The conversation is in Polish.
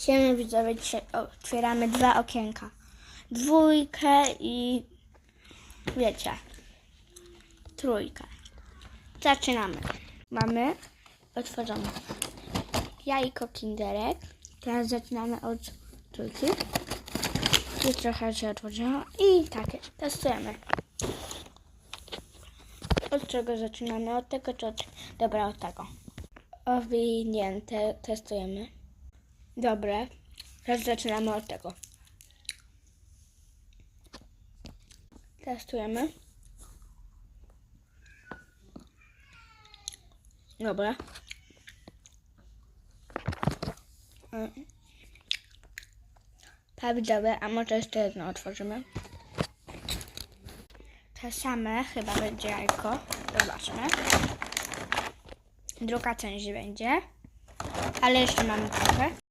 Siemy widzowie, otwieramy dwa okienka. Dwójkę i wiecie, trójkę. Zaczynamy. Mamy otworzone jajko kinderek. Teraz zaczynamy od trójki. I trochę się otworzyło. I takie, testujemy. Od czego zaczynamy? Od tego czy od... Dobra, od tego. Owinięte testujemy. Dobre. Teraz zaczynamy od tego. Testujemy. Dobra. Prawidłowe, a może jeszcze jedno otworzymy. Te same chyba będzie jajko. Zobaczmy. Druga część będzie. Ale jeszcze mamy trochę.